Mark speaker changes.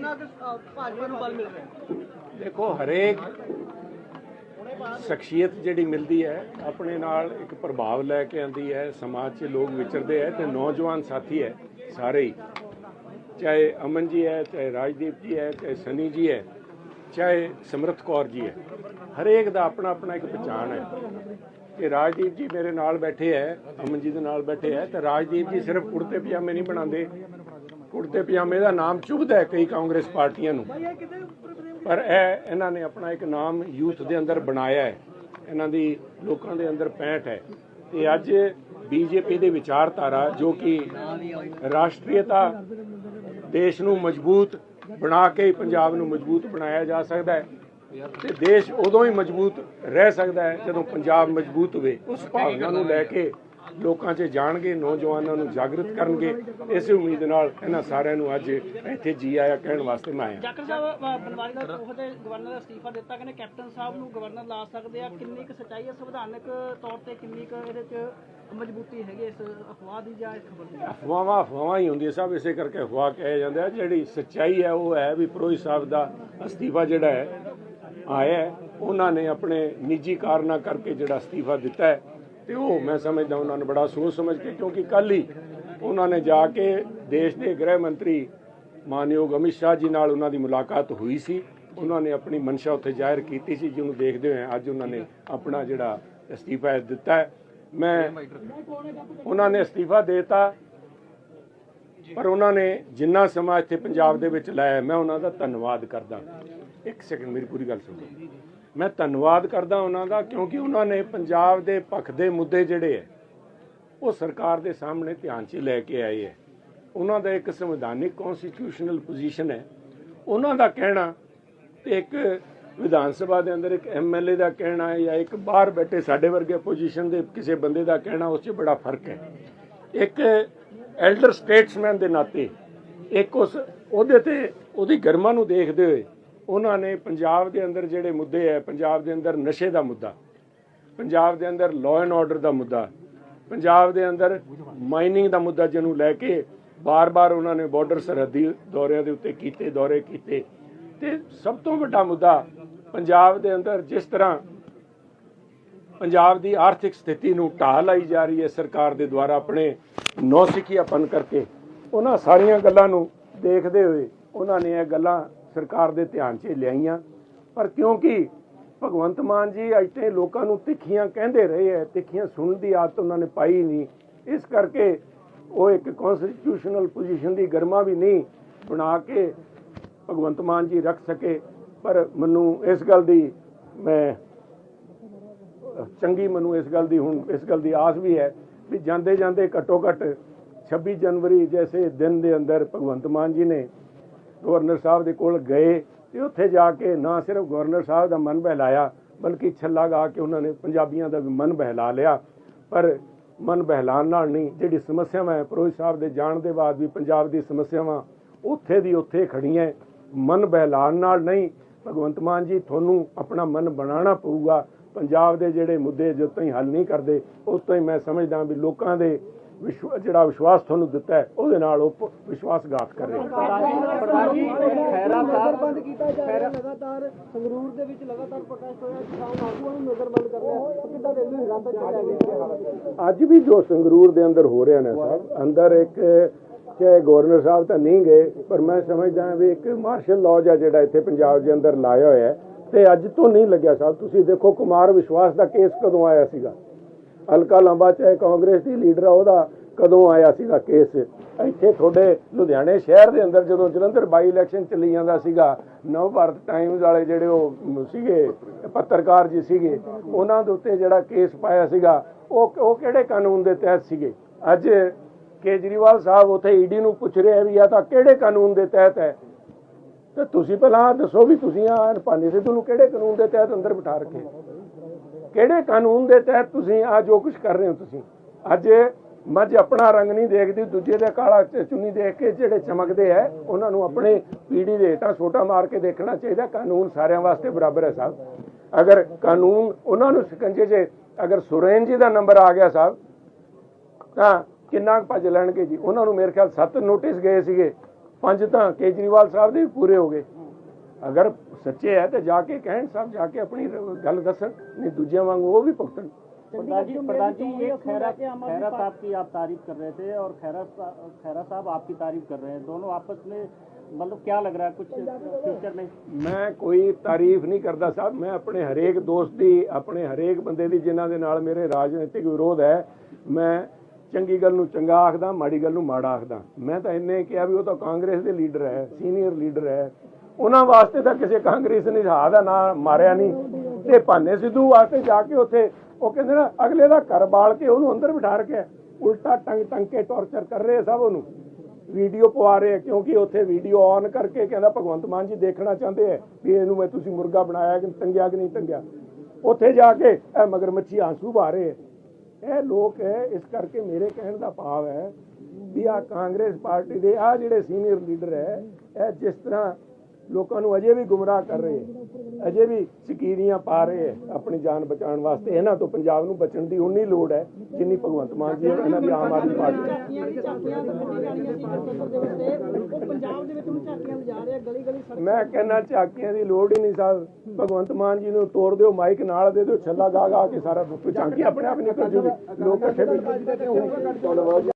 Speaker 1: ਕਿੰਨਾ ਕੁ, ਭਾਜਪਾ ਨੂੰ ਬਲ ਮਿਲ ਰਿਹਾ
Speaker 2: ਦੇਖੋ ਹਰੇਕ ਸ਼ਖਸੀਅਤ ਜਿਹੜੀ ਮਿਲਦੀ ਹੈ ਆਪਣੇ ਨਾਲ ਇੱਕ ਪ੍ਰਭਾਵ ਲੈ ਕੇ ਆਂਦੀ ਹੈ ਸਮਾਜ 'ਚ ਲੋਕ ਵਿਚਰਦੇ ਹੈ ਤੇ ਨੌਜਵਾਨ ਸਾਥੀ ਹੈ ਸਾਰੇ ਹੀ। ਚਾਹੇ ਅਮਨ ਜੀ ਹੈ ਚਾਹੇ ਰਾਜਦੀਪ ਜੀ ਹੈ ਚਾਹੇ ਸਨੀ ਜੀ ਹੈ ਚਾਹੇ ਸਮਰਥ ਕੌਰ ਜੀ ਹੈ ਹਰੇਕ ਦਾ ਆਪਣਾ ਆਪਣਾ ਇੱਕ ਪਛਾਣ ਹੈ। ਕਿ ਰਾਜਦੀਪ ਜੀ ਮੇਰੇ ਨਾਲ ਬੈਠੇ ਹੈ ਅਮਨ ਜੀ ਦੇ ਨਾਲ ਬੈਠੇ ਹੈ ਤੇ ਰਾਜਦੀਪ ਜੀ ਸਿਰਫ ਕੁੜਤੇ ਪਜਾਮੇ ਨਹੀਂ ਬਣਾਉਂਦੇ। ਕੁੜਤੇ ਪਜਾਮੇ ਦਾ ਨਾਮ ਚੁਭਦਾ ਕਈ ਕਾਂਗਰਸ ਪਾਰਟੀਆਂ ਨੂੰ। ਪਰ ਇਹ ਇਹਨਾਂ ਨੇ ਆਪਣਾ ਇੱਕ ਨਾਮ ਯੂਥ ਦੇ ਅੰਦਰ ਬਣਾਇਆ ਹੈ। ਇਹਨਾਂ ਦੀ ਲੋਕਾਂ ਦੇ ਅੰਦਰ ਪੈਂਠ ਹੈ। ਤੇ ਅੱਜ ਬੀਜੇਪੀ ਦੇ ਵਿਚਾਰਧਾਰਾ ਜੋ ਕਿ ਰਾਸ਼ਟਰੀਅਤਾ ਦੇਸ਼ ਨੂੰ ਮਜ਼ਬੂਤ ਬਣਾ ਕੇ ਹੀ ਪੰਜਾਬ ਨੂੰ ਮਜ਼ਬੂਤ ਬਣਾਇਆ ਜਾ ਸਕਦਾ ਹੈ। ਤੇ ਦੇਸ਼ ਉਦੋਂ ਹੀ ਮਜ਼ਬੂਤ ਰਹਿ ਸਕਦਾ ਹੈ ਜਦੋਂ ਪੰਜਾਬ ਮਜ਼ਬੂਤ ਹੋਵੇ। ਉਸ ਭਾਵਨਾ ਨੂੰ ਲੈ ਕੇ ਲੋਕਾਂ 'ਚ ਜਾਣਗੇ ਨੌਜਵਾਨਾਂ ਨੂੰ ਜਾਗਰਤ ਕਰਨਗੇ ਇਸੇ ਉਮੀਦ ਨਾਲ ਇਹਨਾਂ ਸਾਰਿਆਂ ਨੂੰ ਅੱਜ ਇੱਥੇ ਜੀ ਆਇਆ ਕਹਿਣ ਵਾਸਤੇ ਮੈਂ ਆਇਆ।
Speaker 1: ਜਾਖੜ ਸਾਹਿਬ ਬਨਵਾਰੀ ਦਾ ਉਹ ਤੇ ਗਵਰਨਰ ਦਾ ਅਸਤੀਫਾ ਦਿੱਤਾ ਕਹਿੰਦੇ ਕੈਪਟਨ ਸਾਹਿਬ ਨੂੰ ਗਵਰਨਰ ਲਾ ਸਕਦੇ ਆ। ਕਿੰਨੀ ਕੁ ਸੱਚਾਈ ਹੈ ਸੰਵਿਧਾਨਕ ਤੌਰ ਤੇ ਕਿੰਨੀ ਕੁ ਇਹਦੇ ਚ ਮਜ਼ਬੂਤੀ ਹੈਗੀ ਇਸ ਅਫਵਾਹ ਦੀ ਜਾਂ ਇਸ ਖਬਰ ਦੀ?
Speaker 2: ਅਫਵਾਹਾਂ ਅਫਵਾਹਾਂ ਹੀ ਹੁੰਦੀਆਂ ਸਭ ਇਸੇ ਕਰਕੇ ਅਫਵਾਹ ਕਿਹਾ ਜਾਂਦਾ ਜਿਹੜੀ ਸੱਚਾਈ ਹੈ ਉਹ ਹੈ ਵੀ ਪ੍ਰੋਹਿਤ ਸਾਹਿਬ ਦਾ ਅਸਤੀਫਾ ਜਿਹੜਾ ਹੈ ਆਇਆ ਉਹਨਾਂ ਨੇ ਆਪਣੇ ਨਿੱਜੀ ਕਾਰਨਾਂ ਕਰਕੇ ਜਿਹੜਾ ਅਸਤੀਫਾ ਦਿੱਤਾ ਹੈ। ਤੇ ਉਹ ਮੈਂ ਸਮਝਦਾ ਉਹਨਾਂ ਨੂੰ ਬੜਾ ਸੋਚ ਸਮਝ ਕੇ, ਕਿਉਂਕਿ ਕੱਲ ਹੀ ਉਹਨਾਂ ਨੇ ਜਾ ਕੇ ਦੇਸ਼ ਦੇ ਗ੍ਰਹਿ ਮੰਤਰੀ ਮਾਨਯੋਗ ਅਮਿਤ ਸ਼ਾਹ ਜੀ ਨਾਲ ਉਹਨਾਂ ਦੀ ਮੁਲਾਕਾਤ ਹੋਈ ਸੀ। ਉਹਨਾਂ ਨੇ ਆਪਣੀ ਮਨਸ਼ਾ ਉੱਥੇ ਜ਼ਾਹਿਰ ਕੀਤੀ ਸੀ, ਜਿਹਨੂੰ ਦੇਖਦੇ ਹੋਏ ਅੱਜ ਉਹਨਾਂ ਨੇ ਆਪਣਾ ਜਿਹੜਾ ਅਸਤੀਫਾ ਦਿੱਤਾ ਹੈ। ਮੈਂ ਉਹਨਾਂ ਨੇ ਅਸਤੀਫਾ ਦੇਤਾ, ਪਰ ਉਹਨਾਂ ਨੇ ਜਿੰਨਾ ਸਮਾਂ ਇੱਥੇ ਪੰਜਾਬ ਦੇ ਵਿੱਚ ਲਾਇਆ, ਮੈਂ ਉਹਨਾਂ ਦਾ ਧੰਨਵਾਦ ਕਰਦਾ। ਇੱਕ ਸੈਕਿੰਡ, ਮੇਰੀ ਪੂਰੀ ਗੱਲ ਸੁਣੋ। ਮੈਂ ਧੰਨਵਾਦ ਕਰਦਾ ਉਹਨਾਂ ਦਾ, ਕਿਉਂਕਿ ਉਹਨਾਂ ਨੇ ਪੰਜਾਬ ਦੇ ਪੱਖ ਦੇ ਮੁੱਦੇ ਜਿਹੜੇ ਹੈ ਉਹ ਸਰਕਾਰ ਦੇ ਸਾਹਮਣੇ ਧਿਆਨ 'ਚ ਲੈ ਕੇ ਆਏ ਹੈ ਉਹਨਾਂ ਦਾ ਇੱਕ ਸੰਵਿਧਾਨਿਕ ਕਨਸਟੀਟਿਊਸ਼ਨਲ ਪੋਜੀਸ਼ਨ ਹੈ ਉਹਨਾਂ ਦਾ ਕਹਿਣਾ ਤੇ ਇੱਕ ਵਿਧਾਨ ਸਭਾ ਦੇ ਅੰਦਰ ਇੱਕ ਐਮਐਲਏ ਦਾ ਕਹਿਣਾ ਜਾਂ ਇੱਕ ਬਾਹਰ ਬੈਠੇ ਸਾਡੇ ਵਰਗੇ ਪੋਜੀਸ਼ਨ ਦੇ ਕਿਸੇ ਬੰਦੇ ਦਾ ਕਹਿਣਾ, ਉਸ 'ਚ ਬੜਾ ਫ਼ਰਕ ਹੈ ਇੱਕ ਐਲਡਰ ਸਟੇਟਸਮੈਨ ਦੇ ਨਾਤੇ, ਇੱਕ ਉਸ, ਉਹਦੇ ਤੇ ਉਹਦੀ ਗਰਮਾ ਨੂੰ ਦੇਖਦੇ ਹੋਏ ਉਹਨਾਂ ਨੇ ਪੰਜਾਬ ਦੇ ਅੰਦਰ ਜਿਹੜੇ ਮੁੱਦੇ ਹੈ, ਪੰਜਾਬ ਦੇ ਅੰਦਰ ਨਸ਼ੇ ਦਾ ਮੁੱਦਾ, ਪੰਜਾਬ ਦੇ ਅੰਦਰ ਲਾਅ ਐਂਡ ਆਰਡਰ ਦਾ ਮੁੱਦਾ, ਪੰਜਾਬ ਦੇ ਅੰਦਰ ਮਾਈਨਿੰਗ ਦਾ ਮੁੱਦਾ ਜਿਹਨੂੰ ਲੈ ਕੇ ਬਾਰ-ਬਾਰ ਉਹਨਾਂ ਨੇ ਬਾਰਡਰ ਸਰਹੱਦੀ ਦੌਰਿਆਂ ਦੇ ਉੱਤੇ ਕੀਤੇ, ਦੌਰੇ ਕੀਤੇ। ਤੇ ਸਭ ਤੋਂ ਵੱਡਾ ਮੁੱਦਾ ਪੰਜਾਬ ਦੇ ਅੰਦਰ ਜਿਸ ਤਰ੍ਹਾਂ ਪੰਜਾਬ ਦੀ ਆਰਥਿਕ ਸਥਿਤੀ ਨੂੰ ਢਾਹ ਲਾਈ ਜਾ ਰਹੀ ਹੈ ਸਰਕਾਰ ਦੇ ਦੁਆਰਾ ਆਪਣੇ ਨੌਸਿਖੀਆਪਨ ਕਰਕੇ, ਉਹਨਾਂ ਸਾਰੀਆਂ ਗੱਲਾਂ ਨੂੰ ਦੇਖਦੇ ਹੋਏ ਉਹਨਾਂ ਨੇ ਇਹ ਗੱਲਾਂ ਸਰਕਾਰ ਦੇ ਧਿਆਨ 'ਚ ਲਿਆਈਆਂ। ਪਰ ਕਿਉਂਕਿ ਭਗਵੰਤ ਮਾਨ ਜੀ ਅੱਜ ਤੇ ਲੋਕਾਂ ਨੂੰ ਤਿੱਖੀਆਂ ਕਹਿੰਦੇ ਰਹੇ ਹੈ ਤਿੱਖੀਆਂ ਸੁਣਨ ਦੀ ਆਦਤ ਉਹਨਾਂ ਨੇ ਪਾਈ ਨਹੀਂ। ਇਸ ਕਰਕੇ ਉਹ ਇੱਕ ਕਨਸਟੀਟਿਊਸ਼ਨਲ ਪੋਜੀਸ਼ਨ ਦੀ ਗਰਮਾ ਵੀ ਨਹੀਂ ਬਣਾ ਕੇ ਭਗਵੰਤ ਮਾਨ ਜੀ ਰੱਖ ਸਕੇ। ਪਰ ਮੈਨੂੰ ਇਸ ਗੱਲ ਦੀ ਮੈਂ, ਚੰਗੀ ਮੈਨੂੰ ਇਸ ਗੱਲ ਦੀ ਹੁਣ ਇਸ ਗੱਲ ਦੀ ਆਸ ਵੀ ਹੈ ਵੀ ਜਾਂਦੇ ਜਾਂਦੇ ਘੱਟੋ ਘੱਟ 26 ਜਨਵਰੀ ਜੈਸੇ ਦਿਨ ਦੇ ਅੰਦਰ ਭਗਵੰਤ ਮਾਨ ਜੀ ਨੇ ਗਵਰਨਰ ਸਾਹਿਬ ਦੇ ਕੋਲ ਗਏ ਤੇ ਉੱਥੇ ਜਾ ਕੇ ਨਾ ਸਿਰਫ ਗਵਰਨਰ ਸਾਹਿਬ ਦਾ ਮਨ ਬਹਿਲਾਇਆ, ਬਲਕਿ ਛੱਲਾ ਗਾ ਕੇ ਉਹਨਾਂ ਨੇ ਪੰਜਾਬੀਆਂ ਦਾ ਵੀ ਮਨ ਬਹਿਲਾ ਲਿਆ। ਪਰ ਮਨ ਬਹਿਲਾਣ ਨਾਲ ਨਹੀਂ, ਜਿਹੜੀ ਸਮੱਸਿਆਵਾਂ ਹੈ, ਪ੍ਰੋਹਿਤ ਸਾਹਿਬ ਦੇ ਜਾਣ ਦੇ ਬਾਅਦ ਵੀ ਪੰਜਾਬ ਦੀ ਸਮੱਸਿਆਵਾਂ ਉੱਥੇ ਦੀ ਉੱਥੇ ਖੜੀਆਂ ਮਨ ਬਹਿਲਾਣ ਨਾਲ ਨਹੀਂ, ਭਗਵੰਤ ਮਾਨ ਜੀ, ਤੁਹਾਨੂੰ ਆਪਣਾ ਮਨ ਬਣਾਉਣਾ ਪਊਗਾ। ਪੰਜਾਬ ਦੇ ਜਿਹੜੇ ਮੁੱਦੇ ਜਦੋਂ ਤਾਈਂ ਹੱਲ ਨਹੀਂ ਕਰਦੇ, ਉਸ ਤੋਂ ਹੀ ਮੈਂ ਸਮਝਦਾ ਵੀ ਲੋਕਾਂ ਦੇ ਵਿਸ਼ਵ ਜਿਹੜਾ ਵਿਸ਼ਵਾਸ ਤੁਹਾਨੂੰ ਦਿੱਤਾ ਹੈ ਉਹਦੇ ਨਾਲ ਉਹ ਵਿਸ਼ਵਾਸਘਾਤ ਕਰ ਰਹੇ ਹੋ
Speaker 1: ਪ੍ਰਧਾਨ ਜੀ ਖੈਰਾ ਸਾਹਿਬ ਬੰਦ ਕੀਤਾ ਜਾ ਰਿਹਾ ਲਗਾਤਾਰ ਸੰਗਰੂਰ ਦੇ ਵਿੱਚ ਲਗਾਤਾਰ ਪ੍ਰੋਟੈਸਟ ਹੋਇਆ ਕਿਸਾਨ ਆਗੂਆਂ ਨੂੰ ਨਜ਼ਰਬੰਦ ਕਰ ਰਿਹਾ ਕਿੱਦਾਂ ਦੇ ਨੂੰ ਹਿਰਾਸਤ ਚ
Speaker 2: ਅੱਜ ਵੀ ਜੋ ਸੰਗਰੂਰ ਦੇ ਅੰਦਰ ਹੋ ਰਿਹਾ ਨੇ ਸਾਹਿਬ ਅੰਦਰ ਇੱਕ ਚਾਹੇ ਗਵਰਨਰ ਸਾਹਿਬ ਤਾਂ ਨਹੀਂ ਗਏ ਪਰ ਮੈਂ ਸਮਝਦਾ ਵੀ ਇੱਕ ਮਾਰਸ਼ਲ ਲਾਅ ਆ ਜਿਹੜਾ ਇੱਥੇ ਪੰਜਾਬ ਦੇ ਅੰਦਰ ਲਾਇਆ ਹੋਇਆ ਹੈ ਤੇ ਅੱਜ ਤੋਂ ਨਹੀਂ ਲੱਗਿਆ ਸਾਹਿਬ ਤੁਸੀਂ ਦੇਖੋ ਕੁਮਾਰ ਵਿਸ਼ਵਾਸ ਦਾ ਕੇਸ ਕਦੋਂ ਆਇਆ ਸੀਗਾ? ਹਲਕਾ ਲੰਬਾ ਚਾਹੇ ਕਾਂਗਰਸ ਦੀ ਲੀਡਰ ਆ, ਉਹਦਾ ਕਦੋਂ ਆਇਆ ਸੀਗਾ ਕੇਸ? ਇੱਥੇ ਤੁਹਾਡੇ ਲੁਧਿਆਣੇ ਸ਼ਹਿਰ ਦੇ ਅੰਦਰ ਜਦੋਂ ਜਲੰਧਰ ਬਾਈ ਇਲੈਕਸ਼ਨ ਚੱਲੀ ਜਾਂਦਾ ਸੀਗਾ ਨਵ ਭਾਰਤ ਟਾਈਮਜ਼ ਵਾਲੇ ਜਿਹੜੇ ਉਹ ਸੀਗੇ, ਪੱਤਰਕਾਰ ਜੀ ਸੀਗੇ, ਉਹਨਾਂ ਦੇ ਉੱਤੇ ਜਿਹੜਾ ਕੇਸ ਪਾਇਆ ਸੀਗਾ, ਉਹ ਉਹ ਕਿਹੜੇ ਕਾਨੂੰਨ ਦੇ ਤਹਿਤ ਸੀਗੇ? ਅੱਜ ਕੇਜਰੀਵਾਲ ਸਾਹਿਬ ਉੱਥੇ ਈਡੀ ਨੂੰ ਪੁੱਛ ਰਿਹਾ ਵੀ ਆ ਤਾਂ ਕਿਹੜੇ ਕਾਨੂੰਨ ਦੇ ਤਹਿਤ ਹੈ? ਤੇ ਤੁਸੀਂ ਪਹਿਲਾਂ ਦੱਸੋ ਵੀ ਤੁਸੀਂ ਆ ਪਾਣੀ ਸਿੱਧੂ ਨੂੰ ਕਿਹੜੇ ਕਾਨੂੰਨ ਦੇ ਤਹਿਤ ਅੰਦਰ ਬਿਠਾ ਰੱਖੇ? ਕਿਹੜੇ ਕਾਨੂੰਨ ਦੇ ਤਹਿਤ ਤੁਸੀਂ ਆ ਜੋ ਕੁਝ ਕਰ ਰਹੇ ਹੋ ਤੁਸੀਂ? ਅੱਜ ਮੱਝ ਆਪਣਾ ਰੰਗ ਨਹੀਂ ਦੇਖਦੀ, ਦੂਜੇ ਦੇ ਕਾਲਾ ਚੁੰਨੀ ਦੇਖ ਕੇ ਜਿਹੜੇ ਚਮਕਦੇ ਐ, ਉਹਨਾਂ ਨੂੰ ਆਪਣੇ ਪੀੜੀ ਦੇ ਹੇਠਾਂ ਛੋਟਾ ਮਾਰ ਕੇ ਦੇਖਣਾ ਚਾਹੀਦਾ। ਕਾਨੂੰਨ ਸਾਰਿਆਂ ਵਾਸਤੇ ਬਰਾਬਰ ਹੈ ਸਾਹਿਬ। ਅਗਰ ਕਾਨੂੰਨ ਉਹਨਾਂ ਨੂੰ ਸਿਕੰਜੇ 'ਚ ਅਗਰ ਸੁਰੇਨ ਜੀ ਦਾ ਨੰਬਰ ਆ ਗਿਆ ਸਾਹਿਬ, ਤਾਂ ਕਿੰਨਾ ਕੁ ਭੱਜ ਲੈਣਗੇ ਜੀ? ਉਹਨਾਂ ਨੂੰ ਮੇਰੇ ਖਿਆਲ ਸੱਤ ਨੋਟਿਸ ਗਏ ਸੀਗੇ। ਪੰਜ ਤਾਂ ਕੇਜਰੀਵਾਲ ਸਾਹਿਬ ਦੇ ਵੀ ਪੂਰੇ ਹੋ ਗਏ। ਅਗਰ ਸੱਚੇ ਹੈ ਤੇ ਜਾ ਕੇ ਕਹਿਣ ਸਾਹਿਬ ਜਾ ਕੇ ਆਪਣੀ ਰ- ਗੱਲ ਦੱਸਣ ਨਹੀਂ ਦੂਜਿਆਂ ਵਾਂਗੂ ਉਹ ਵੀ ਭੁਗਤਣ
Speaker 3: प्रधान जी प्रधान जी ये खैरा
Speaker 1: के आम आदमी
Speaker 3: खैरा
Speaker 1: पार्टी-
Speaker 3: साहब की आप तारीफ कर रहे थे और खैरा सा- खैरा साहब आपकी तारीफ कर रहे हैं दोनों आपस में मतलब क्या लग रहा है कुछ फ्यूचर में
Speaker 2: ਮੈਂ ਕੋਈ ਤਾਰੀਫ ਨਹੀਂ ਕਰਦਾ ਸਾਹਿਬ ਮੈਂ ਆਪਣੇ ਹਰੇਕ ਦੋਸਤ ਦੀ ਆਪਣੇ ਹਰੇਕ ਬੰਦੇ ਦੀ ਜਿਨ੍ਹਾਂ ਦੇ ਨਾਲ ਮੇਰੇ ਰਾਜਨੀਤਿਕ ਵਿਰੋਧ ਹੈ ਮੈਂ ਚੰਗੀ ਗੱਲ ਨੂੰ ਚੰਗਾ ਆਖਦਾ ਮਾੜੀ ਗੱਲ ਨੂੰ ਮਾੜਾ ਆਖਦਾ ਮੈਂ ਤਾਂ ਇੰਨੇ ਕਿਹਾ ਵੀ ਉਹ ਤਾਂ ਕਾਂਗਰਸ ਦੇ ਲੀਡਰ ਹੈ ਸੀਨੀਅਰ ਲੀਡਰ ਹੈ ਉਹਨਾਂ ਵਾਸਤੇ ਤਾਂ ਕਿਸੇ ਕਾਂਗਰਸ ਨੇ ਹਾਹ ਦਾ ਨਾਂ ਮਾਰਿਆ ਨਹੀਂ। ਤੇ ਭਾਨੇ ਸਿੱਧੂ ਵਾਸਤੇ ਜਾ ਕੇ ਉੱਥੇ ਉਹ ਕਹਿੰਦੇ ਨਾ, ਅਗਲੇ ਦਾ ਘਰ ਬਾਲ ਕੇ ਉਹਨੂੰ ਅੰਦਰ ਬਿਠਾ ਰੱਖਿਆ। ਉਲਟਾ ਟੰਗ ਟੰਗ ਕੇ ਟੌਰਚਰ ਕਰ ਰਹੇ ਸਭ ਉਹਨੂੰ। ਵੀਡੀਓ ਪਵਾ ਰਹੇ ਕਿਉਂਕਿ ਉੱਥੇ ਵੀਡੀਓ ਔਨ ਕਰਕੇ ਕਹਿੰਦਾ ਭਗਵੰਤ ਮਾਨ ਜੀ ਦੇਖਣਾ ਚਾਹੁੰਦੇ ਆ ਵੀ ਇਹਨੂੰ ਮੈਂ ਤੁਸੀਂ ਮੁਰਗਾ ਬਣਾਇਆ ਕਿ ਟੰਗਿਆ ਕਿ ਨਹੀਂ ਟੰਗਿਆ ਉੱਥੇ ਜਾ ਕੇ ਇਹ ਮਗਰਮੱਛੀ ਆਂਸੂ ਬਹਾ ਰਹੇ ਆ। ਇਹ ਲੋਕ ਹੈ, ਇਸ ਕਰਕੇ ਮੇਰੇ ਕਹਿਣ ਦਾ ਭਾਵ ਹੈ ਵੀ ਆ ਕਾਂਗਰਸ ਪਾਰਟੀ ਦੇ ਆ ਜਿਹੜੇ ਸੀਨੀਅਰ ਲੀਡਰ ਹੈ, ਇਹ ਜਿਸ ਤਰ੍ਹਾਂ ਲੋਕਾਂ ਨੂੰ ਅਜੇ ਵੀ ਗੁੰਮਰਾਹ ਕਰ ਰਹੇ ਹੈ। ਅਜੇ ਵੀ ਸਕੀਰੀਆਂ ਪਾ ਰਹੇ ਹੈ ਆਪਣੀ ਜਾਨ ਬਚਾਉਣ ਵਾਸਤੇ। ਇਹਨਾਂ ਤੋਂ ਪੰਜਾਬ ਨੂੰ ਬਚਣ ਦੀ ਉਨੀ ਲੋੜ ਹੈ, ਜਿੰਨੀ ਭਗਵੰਤ ਮਾਨ ਜੀ ਇਹਨਾਂ ਦੀ ਆਮ ਆਦਮੀ ਪਾਰਟੀ ਮੈਂ ਕਹਿੰਦਾ ਝਾਕੀਆਂ ਦੀ ਲੋੜ ਹੀ ਨਹੀਂ ਸਾਹਿਬ ਭਗਵੰਤ ਮਾਨ ਜੀ ਨੂੰ ਤੋੜ ਦਿਓ, ਮਾਈਕ ਨਾਲ ਦੇ ਦਿਓ, ਛੱਲਾ ਗਾ ਗਾ ਕੇ ਸਾਰਾ ਝਾਕੀ ਆਪਣੇ ਆਪ ਨਿਕਲ ਜੂਗੀ। ਲੋਕ ਇਕੱਠੇ ਬਿਲਕੁਲ